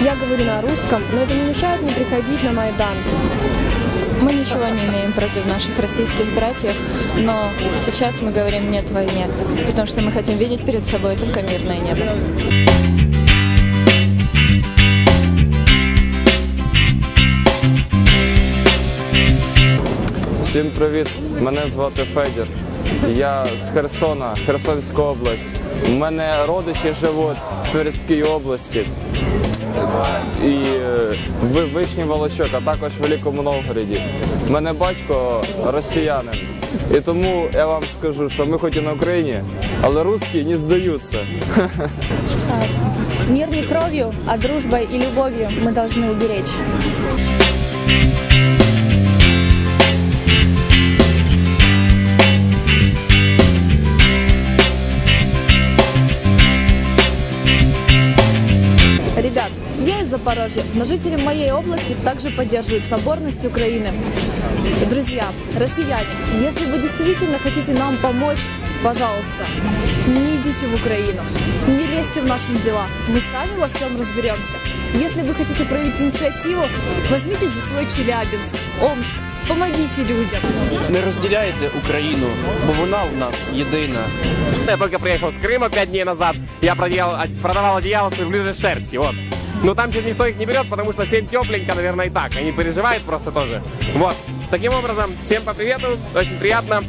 Я говорю на русском, но это не мешает мне приходить на Майдан. Мы ничего не имеем против наших российских братьев, но сейчас мы говорим нет войне, потому что мы хотим видеть перед собой только мирное небо. Всім привіт! Мене звати Федір. Я з Херсона, Херсонська область. У мене родичі живуть в Тверській області. І е, в Вишні Волочок, а також в Великому Новгороді. У мене батько росіянин. І тому я вам скажу, що ми хоч і на Україні, але русські не здаються. Мир не кровью, а дружбой и любовью мы должны уберечь. Запорожья, но жители моей области также поддерживают соборность Украины. Друзья, россияне, если вы действительно хотите нам помочь, пожалуйста, не идите в Украину, не лезьте в наши дела, мы сами во всем разберемся. Если вы хотите проявить инициативу, возьмитесь за свой Челябинск, Омск, помогите людям. Не розділяйте Україну, бо вона у нас єдина. Я только приехал с Крыма пять дней назад. Я продел- продавал одеяло с верблюжьей шерсти, вот. Но там сейчас никто их не берет, потому что всем тепленько, наверное, и так. Они переживают просто тоже. Вот. Таким образом, всем по привету, очень приятно.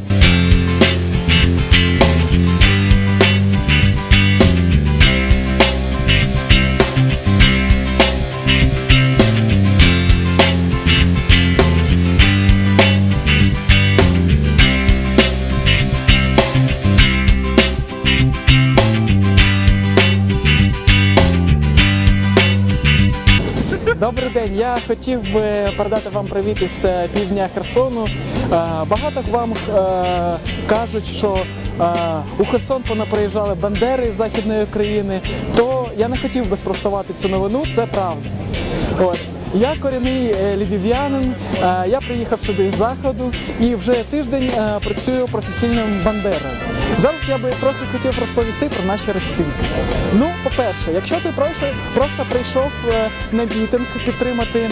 Добрий день. Я хотів би передати вам привіт із е, півдня Херсону. Е, Багато вам е, кажуть, що у Херсон понаприїжджали бандери з західної України. То я не хотів би спростувати цю новину. Це правда. Ось я корінний львів'янин. Я приїхав сюди з заходу і вже тиждень працюю професійним бандерою. Зараз я би трохи хотів розповісти про наші розцінки. Ну, по-перше, якщо ти просто прийшов е, на мітинг підтримати, е,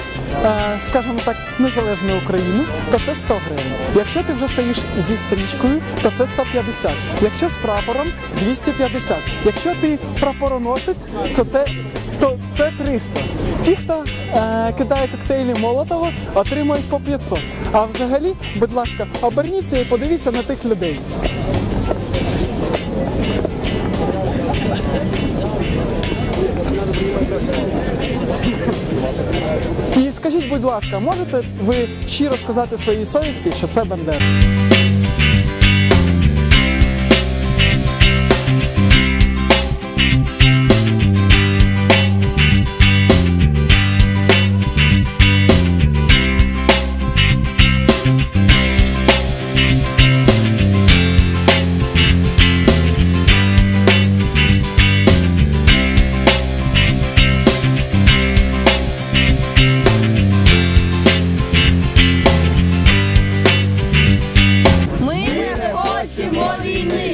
скажімо так, незалежну Україну, то це 100 гривень. Якщо ти вже стоїш зі стрічкою, то це 150. Якщо з прапором 250. Якщо ти прапороносець, то те, то це 300. Ті, хто е, кидає коктейлі Молотова, отримують по 500. А взагалі, будь ласка, оберніться і подивіться на тих людей. Скажіть, будь ласка, можете ви щиро сказати своїй совісті, що це Бендера? Війни.